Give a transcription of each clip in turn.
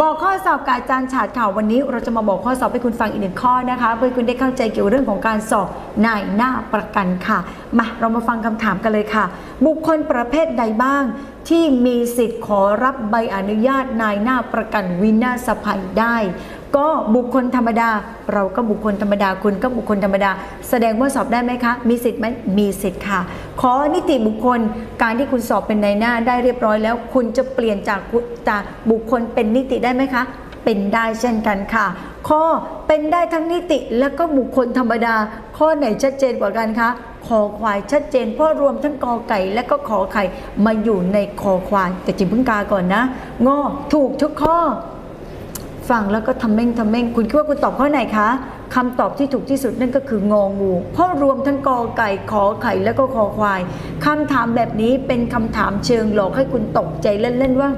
บอกข้อสอบกับอาจารย์ฉาดข่าววันนี้ เราจะมาบอกข้อสอบให้คุณฟังอีกหนึ่งข้อนะคะเพื่อคุณได้เข้าใจเกี่ยวเรื่องของการสอบนายหน้าประกันค่ะ มาเรามาฟังคำถามกันเลยค่ะ บุคคลประเภทใดบ้าง ที่มีสิทธิ์ขอรับใบอนุญาตนายหน้าประกันวินาศภัยได้ ก็บุคคลธรรมดา เราก็บุคคลธรรมดาคุณก็บุคคลธรรมดา แสดงว่าสอบได้ไหมคะ มีสิทธิ์ไหมมีสิทธิ์ค่ะ ขอนิติบุคคลการที่คุณสอบเป็นนายหน้าได้เรียบร้อยแล้ว คุณจะเปลี่ยนจากจากบุคคลเป็นนิติได้ไหมคะ เป็นได้เช่นกันค่ะ ข้อเป็นได้ทั้งนิติและก็บุคคลธรรมดา ข้อไหนชัดเจนกว่ากันคะคอควายชัดเจนเพราะรวมทั้งกอไก่และก็ขอไข่มาอยู่ในคอควายแต่จิมพึ่งกาก่อนนะงอถูกทุกข้อ ฟังแล้วก็ทำเม่งทำเม่ง คุณคิดว่าคุณตอบข้อไหนคะคำตอบที่ถูกที่สุดนั่นก็คืององูเพราะรวมทั้งกอไก่ขอไข่แล้วก็คอควายคำถามแบบนี้เป็นคำถามเชิงหลอกให้คุณตกใจเล่นๆว่า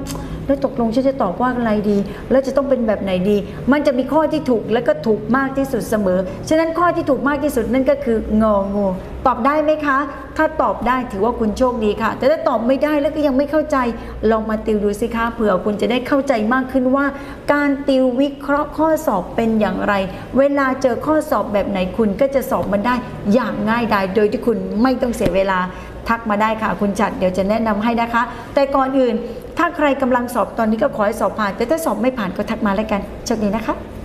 แล้วตกลงฉันจะตอบว่าอะไรดี แล้วจะต้องเป็นแบบไหนดี มันจะมีข้อที่ถูกและก็ถูกมากที่สุดเสมอ ฉะนั้นข้อที่ถูกมากที่สุดนั่นก็คืององู ตอบได้ไหมคะ ถ้าตอบได้ถือว่าคุณโชคดีค่ะ แต่ถ้าตอบไม่ได้แล้วก็ยังไม่เข้าใจ ลองมาติวดูสิคะเผื่อคุณจะได้เข้าใจมากขึ้นว่า การติววิเคราะห์ข้อสอบเป็นอย่างไร เวลาเจอข้อสอบแบบไหนคุณก็จะสอบมันได้อย่างง่ายดายโดยที่คุณไม่ต้องเสียเวลา ทักมาได้ค่ะ คุณจัดเดี๋ยวจะแนะนำให้นะคะ แต่ก่อนอื่น ถ้าใครกำลังสอบตอนนี้ก็ขอให้สอบผ่าน แต่ถ้าสอบไม่ผ่านก็ทักมาแล้วกันโชคดีนะคะ